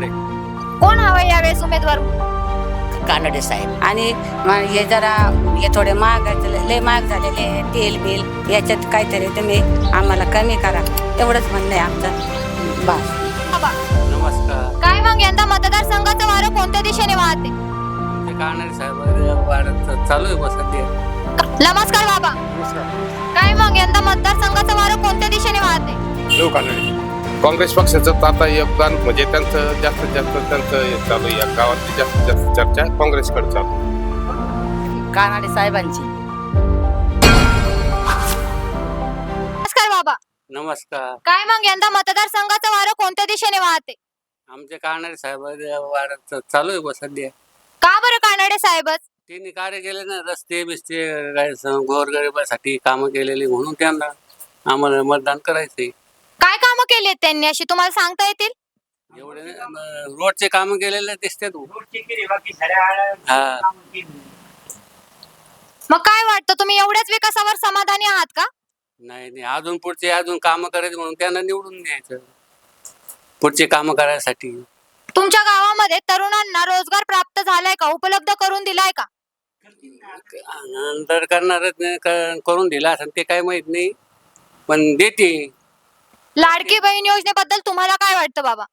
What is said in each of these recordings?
कानडे कोण हवं यावेळेस उमेदवार? कानडे साहेब. आणि मग हे जरा हे थोडे महाग लय महाग झालेले आहे, तेल बिल याच्यात काहीतरी तुम्ही आम्हाला कमी करा. एवढंच म्हणणं आहे आमचं. बस. बाबा. नमस्कार. काय मग यंदा मतदारसंघाचं वारं कोणत्या दिशेने वाहते? कानडे साहेब वाढत चालू आहे बस सध्या. नमस्कार बाबा. काय मग यंदा मतदारसंघाचं वारं कोणत्या दिशेने वाहते? कानडे. काँग्रेस पक्षाचं तर आता योगदान म्हणजे त्यांचं जास्तीत जास्त त्यांचं चालू या गावातली जास्तीत जास्त चर्चा काँग्रेसकडे चालू. कानाडे साहेबांची. नमस्कार बाबा. नमस्कार. काय मग यंदा मतदारसंघाचं वारं कोणत्या दिशेने वाहते? आमचे कानडे साहेब वाढत चालू आहे सध्या. का बरं कानडे साहेबच त्यांनी कार्य केले ना रस्ते बिस्ते काय स- गोरगरिबासाठी कामं केलेली म्हणून त्यांना आम्हाला मतदान करायचंय. काय कामं केली त्यांनी? अशी तुम्हाला सांगता येतील? एवढे अं, रोडचे कामं केलेले दिसतात हा. मग काय वाटतं? तुम्ही एवढ्याच विकासावर समाधानी आहात का? नाही नाही. अजून पुढचे अजून कामं करायचे म्हणून त्यांना निवडून द्यायचं. पुढचे कामं करायसाठी. तुमच्या गावामध्ये तरुणांना रोजगार प्राप्त झालाय का? उपलब्ध करून दिलाय का? नंतर करणारच नाही क- करून दिला असं ते काय माहीत नाही. पण देते लाडकी बहीण योजनेबद्दल तुम्हाला काय वाटतं बाबा?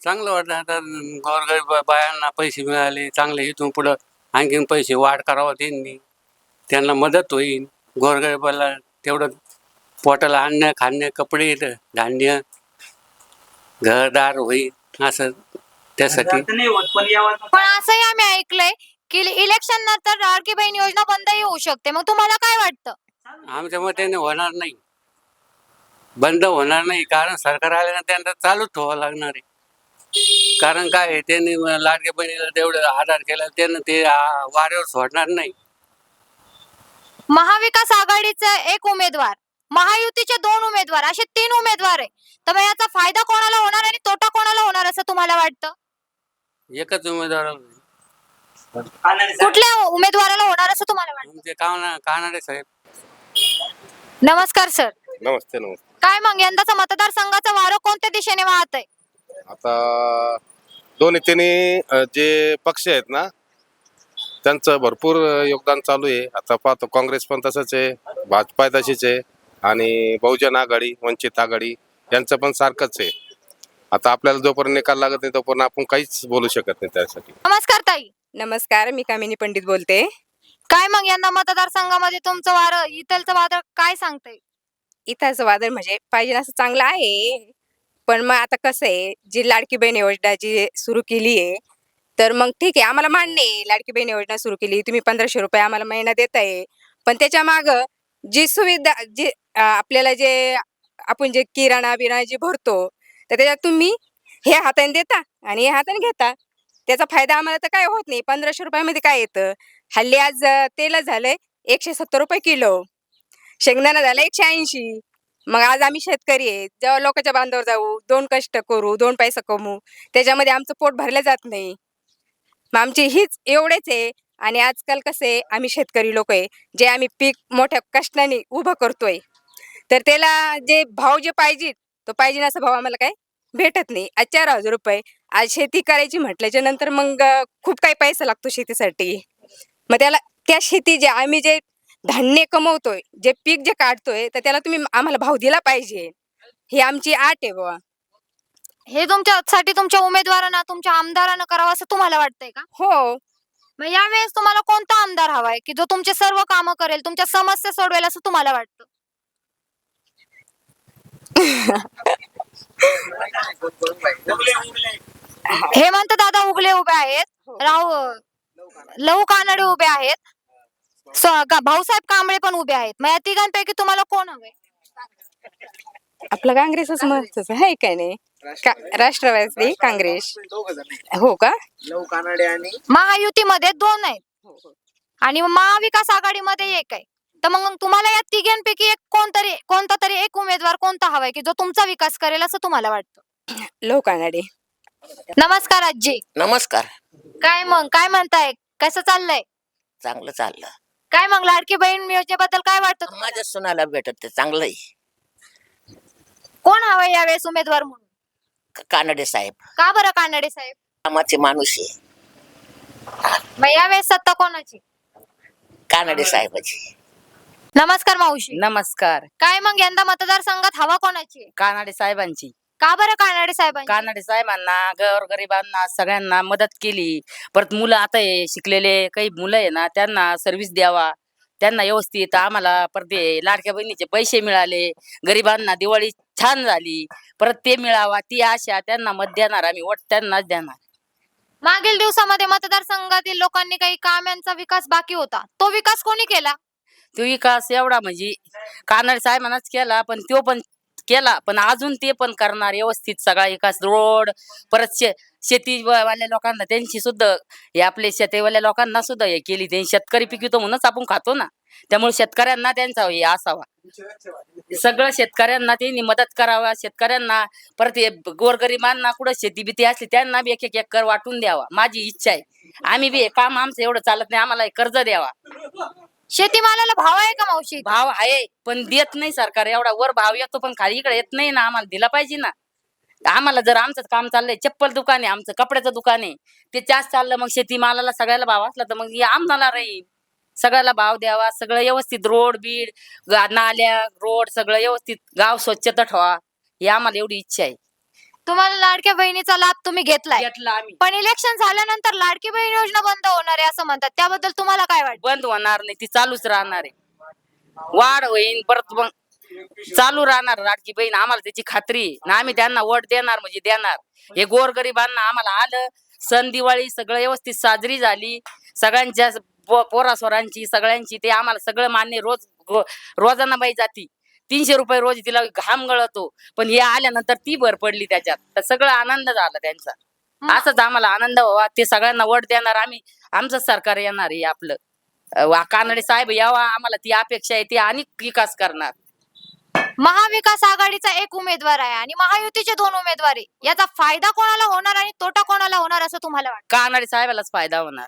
चांगलं वाटलं. आता गोरगरीब बायांना पैसे मिळाले चांगले इथून पुढं आणखीन पैसे वाढ करावं त्यांनी. त्यांना मदत होईल. गोरगरिबाला तेवढं पोटाला अन्न खाणं कपडे धान्य घरदार होईल असं त्यासाठी. पण असंही आम्ही ऐकलंय की इलेक्शन नंतर लाडकी बहीण योजना बंदही होऊ शकते. मग तुम्हाला काय वाटतं? आमच्या मतेने होणार नाही. बंद होणार नाही कारण सरकार आल्यानं त्यांना चालूच ठेवावं लागणार आहे. कारण काय आहे, त्यांनी लाडक्या बहिणीला तेवढं आधार केला त्यांना ते आ, वाऱ्यावर सोडणार नाही. महाविकास आघाडीचा एक उमेदवार महायुतीचे दोन उमेदवार असे तीन उमेदवार आहे. तर मग याचा फायदा कोणाला होणार आणि तोटा कोणाला होणार असं तुम्हाला वाटतं? एकच उमेदवार कुठल्या उमेदवाराला होणार असं तुम्हाला वाटतं? काना कानाडे साहेब. नमस्कार सर. नमस्ते नमस्ते. काय मग? यंदाचा मतदारसंघाचं वारं कोणत्या दिशेने वाहत आहे आता दोन्ही तिन्ही अ, जे पक्ष आहेत ना त्यांचं भरपूर अ, योगदान चालू आहे. आता पाहतो काँग्रेस पण तसंच आहे भाजपा तशीच आहे आणि बहुजन आघाडी वंचित आघाडी यांचं पण सारखंच आहे. आता आपल्याला जोपर्यंत निकाल लागत नाही तोपर्यंत आपण काहीच बोलू शकत नाही त्यासाठी. नमस्कार ताई. नमस्कार मी कामिनी पंडित बोलते. काय मग यंदा मतदारसंघामध्ये तुमचं वारं इथलचं वादळ काय सांगतंय? इथंच वादळ म्हणजे पाहिजे असं चांगलं आहे. पण मग आता कसं आहे जी लाडकी बहीण योजना जी सुरू केली आहे तर मग ठीक आहे आम्हाला मान्य आहे लाडकी बहीण योजना सुरू केली तुम्ही पंधराशे रुपये आम्हाला महिना देत आहे पण त्याच्या माग जी सुविधा जी आपल्याला जे आपण जे किराणा बिराणा जे भरतो तर त्याच्यात तुम्ही हे हाताने देता आणि हे हाताने घेता. त्याचा फायदा आम्हाला तर काय होत नाही पंधराशे रुपयामध्ये काय येतं? हल्ली आज तेल झालंय एकशे सत्तर रुपये किलो. शेंगदाणा झाला एकशे ऐंशी. मग आज आम्ही शेतकरी आहे. जेव्हा लोकांच्या बांधावर जाऊ दोन कष्ट करू दोन पैसा कमवू त्याच्यामध्ये आमचं पोट भरलं जात नाही. मग आमची हीच एवढेच आहे. आणि आजकाल कसे आम्ही शेतकरी लोक आहे जे आम्ही पीक मोठ्या कष्टाने उभं करतोय. तर त्याला जे भाव जे पाहिजे तो पाहिजे असा भाव आम्हाला काय भेटत नाही. आज चार हजार रुपये आज शेती करायची म्हटल्याच्या नंतर मग खूप काही पैसा लागतो शेतीसाठी. मग त्याला त्या शेती जे आम्ही जे धान्य कमवतोय जे पीक जे काढतोय तर त्याला तुम्ही आम्हाला भाव दिला पाहिजे. ही आमची आट आहे बाबा हे तुमच्यासाठी तुमच्या उमेदवारांना तुमच्या आमदारांना करावं असं तुम्हाला वाटतंय का? हो. मग यावेळेस तुम्हाला कोणता आमदार हवाय? की जो तुमचे सर्व कामं करेल तुमच्या समस्या सोडवेल असं तुम्हाला वाटतं? हेमंत दादा उगले उभे आहेत. राहू लहू कानडे उभे आहेत. भाऊसाहेब कांबळे पण उभे आहेत. मग या तिघांपैकी तुम्हाला कोण हवे आपलं काँग्रेसच महत्वाचं आहे काय नाही? का- राष्ट्रवादी. काँग्रेस. हो का? महायुतीमध्ये दोन आहेत. आणि महाविकास आघाडीमध्ये एक आहे. तर मग तुम्हाला या तिघांपैकी एक कोणतरी कोणता तरी एक उमेदवार कोणता हवाय की जो तुमचा विकास करेल असं तुम्हाला वाटतं? लोकांनाडे नमस्कार आजी. नमस्कार. काय मग काय म्हणताय? कसं चाललंय? चांगलं चाललं. काय मग लाडकी बहीण योजनेबद्दल काय वाटतं तुम्हाला? माझ्या सुनाला भेटत ते चांगलं आहे. कोण हवंय यावेळेस उमेदवार म्हणून? कानडे साहेब. का बरं कानडे साहेब? कामाचे माणूस आहे. मग यावेळेस सत्ता कोणाची? कानडे साहेबाची. नमस्कार मावशी. नमस्कार. काय मग यंदा मतदारसंघात हवा कोणाची? कानाडे साहेबांची. का बरं कानडे साहेबांची? कानाडे साहेबांना गोरगरिबांना सगळ्यांना मदत केली. परत मुलं आता हे शिकलेले काही मुलं आहे ना त्यांना सर्व्हिस द्यावा. त्यांना व्यवस्थित आम्हाला परत हे लाडक्या बहिणीचे पैसे मिळाले. गरिबांना दिवाळी छान झाली. परत ते मिळावा ती आशा त्यांना मत देणार आम्ही वोट त्यांनाच देणार. मागील दिवसामध्ये मतदारसंघातील लोकांनी काही कामांचा विकास बाकी होता. तो विकास कोणी केला? तो विकास एवढा म्हणजे कानाडे साहेबांनाच केला पण तो पण केला पण अजून ते पण करणार व्यवस्थित सगळा विकास रोड परत शे शेतीवाल्या लोकांना त्यांची सुद्धा हे आपले शेतीवाल्या लोकांना सुद्धा हे केली त्यांनी शेतकरी पिकवतो म्हणूनच आपण खातो ना. त्यामुळे शेतकऱ्यांना त्यांचा हे असावा. सगळं शेतकऱ्यांना त्यांनी मदत करावा शेतकऱ्यांना परत हे गोरगरिबांना कुठं शेती बिती असली त्यांना बी एक एक एकर वाटून द्यावा. माझी इच्छा आहे. आम्ही बी हे काम आमचं एवढं चालत नाही आम्हाला हे कर्ज द्यावा. शेतीमालाला भाव आहे का मावशी? भाव आहे पण देत नाही सरकार. एवढा वर भाव येतो पण खाली इकडे येत नाही ना. आम्हाला दिला पाहिजे ना. आम्हाला जर आमचं काम चाललंय चप्पल दुकान आहे आमचं कपड्याचं दुकान आहे ते जास्त चाललं मग शेतीमालाला सगळ्याला भाव असला तर मग हे आम्हाला राहील सगळ्याला भाव द्यावा सगळं व्यवस्थित रोड बीड गा- नाल्या रोड सगळं व्यवस्थित गाव स्वच्छता ठेवा. ही आम्हाला एवढी इच्छा आहे. तुम्हाला लाडक्या बहिणीचा लाभ तुम्ही घेतलाय. घेतला आम्ही. पण इलेक्शन झाल्यानंतर लाडकी बहीण योजना बंद होणार आहे असं म्हणतात. त्याबद्दल तुम्हाला काय वाटतं? बंद होणार नाही. ती चालूच राहणार आहे. वाढ होईन परत मग चालू राहणार लाडकी बहीण. आम्हाला त्याची खात्री आहे. आणि आम्ही त्यांना वोट देणार म्हणजे देणार. हे गोरगरिबांना आम्हाला आलं. सण दिवाळी सगळं व्यवस्थित साजरी झाली. सगळ्यांच्या पो- पोरासोरांची सगळ्यांची ते आम्हाला सगळं मान्य रोज रोजाना बाई जाती. तीनशे रुपये रोज तिला घाम गळतो. पण हे आल्यानंतर ती भर पडली त्याच्यात. तर सगळं आनंद झाला त्यांचा. असंच आम्हाला आनंद व्हावा. ते सगळ्यांना वोट देणार आम्ही. आमचं सरकार येणार आहे आपलं. कानडे साहेब यावा आम्हाला ती अपेक्षा आहे ती आणि विकास करणार. महाविकास आघाडीचा एक उमेदवार आहे आणि महायुतीचे दोन उमेदवार आहे. याचा फायदा कोणाला होणार आणि तोटा कोणाला होणार असं तुम्हाला वाटतं? कानडे साहेबालाच फायदा होणार.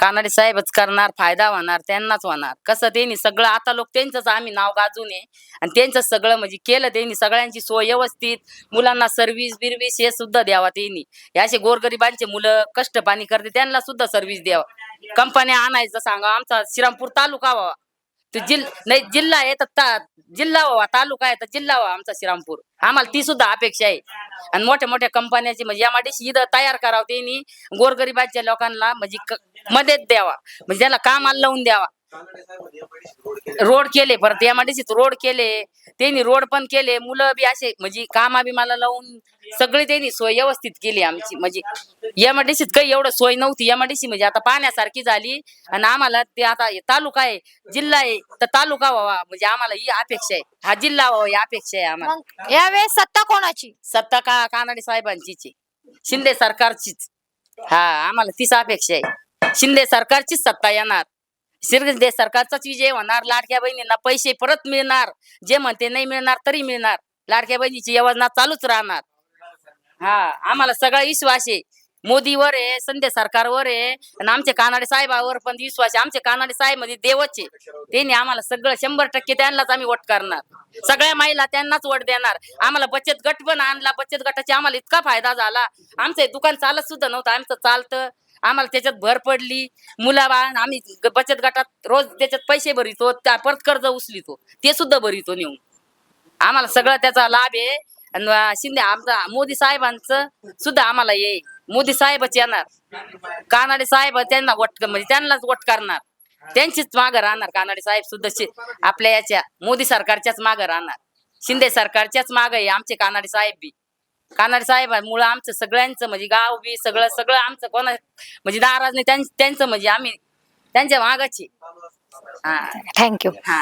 कानडे साहेबच करणार फायदा होणार त्यांनाच होणार. कसं त्यांनी सगळं आता लोक त्यांचंच आम्ही नाव गाजून आहे. आणि त्यांचं सगळं म्हणजे केलं त्यांनी सगळ्यांची सोय व्यवस्थित. मुलांना सर्व्हिस बिरव्हिस हे सुद्धा द्यावा त्यांनी. हे असे गोरगरिबांचे मुलं कष्ट पाणी करते त्यांना सुद्धा सर्व्हिस द्यावा. कंपन्या आणायचं सांगा आमचा श्रीरामपूर तालुका व्हावा. जिल नाही जिल्हा आहे तर ता- जिल्हा व्हावा तालुका आहे तर जिल्हा व्हावा आमचा श्रीरामपूर. आम्हाला ती सुद्धा अपेक्षा आहे. आणि मोठ्या मोठ्या कंपन्याची म्हणजे यामध्ये इथं तयार करावं त्यांनी गोरगरिबाच्या लोकांना म्हणजे क- मदत द्यावा. म्हणजे त्याला कामाला लावून द्यावा. रोड केले परत एमआयडीसीत रोड केले त्यांनी रोड पण केले मुलं बी असे म्हणजे कामा बी मला लावून सगळी त्यांनी सोय व्यवस्थित केली आमची म्हणजे एमआयडीसीत काही एवढं सोय नव्हती एमआयडीसी म्हणजे आता पाण्यासारखी झाली आणि आम्हाला ते आता तालुका आहे जिल्हा आहे तर तालुका व्हावा म्हणजे आम्हाला ही अपेक्षा आहे हा जिल्हा व्हावा ही अपेक्षा आहे आम्हाला. यावेळेस सत्ता कोणाची? सत्ता का कानडे साहेबांचीच आहे शिंदे सरकारचीच. हा आम्हाला तीच अपेक्षा आहे. शिंदे सरकारचीच सत्ता येणार. शिंदे सरकारचाच विजय होणार लाडक्या बहिणींना पैसे परत मिळणार जे म्हणते नाही मिळणार तरी मिळणार. लाडक्या बहिणीची योजना चालूच राहणार. हा आम्हाला सगळा विश्वास आहे. मोदीवर आहे संध्या सरकारवर आहे आणि आमच्या कानाडे साहेबावर पण विश्वास आहे. आमच्या कानाडे साहेब म्हणजे देवच आहे. त्यांनी आम्हाला सगळं शंभर टक्के त्यांनाच आम्ही वोट करणार. सगळ्या महिला त्यांनाच वोट देणार. आम्हाला बचत गट पण आणला. बचत गटाचा आम्हाला इतका फायदा झाला. आमचं दुकान चालत सुद्धा नव्हतं. आमचं चालतं. आम्हाला त्याच्यात भर पडली. मुला आम्ही बचत गटात रोज त्याच्यात पैसे भरितो त्या परत कर्ज उचलितो. ते सुद्धा भरितो नेऊन. आम्हाला सगळं त्याचा लाभ आहे. आणि शिंदे आमचा मोदी साहेबांचं सुद्धा आम्हाला ये मोदी साहेबच येणार. कानाडे साहेब त्यांना वट म्हणजे त्यांनाच वोट करणार. त्यांचीच मागं राहणार. कानाडे साहेब सुद्धा आपल्या याच्या मोदी सरकारच्याच मागं राहणार. शिंदे सरकारच्याच मागं आहे. आमचे कानाडे साहेब बी. कानाडे साहेबांमुळं आमचं सगळ्यांचं म्हणजे गाव बी सगळं सगळं आमचं कोणा म्हणजे नाराज नाही त्यां- त्यांचं म्हणजे आम्ही त्यांच्या मागाची. हा. थँक्यू हा.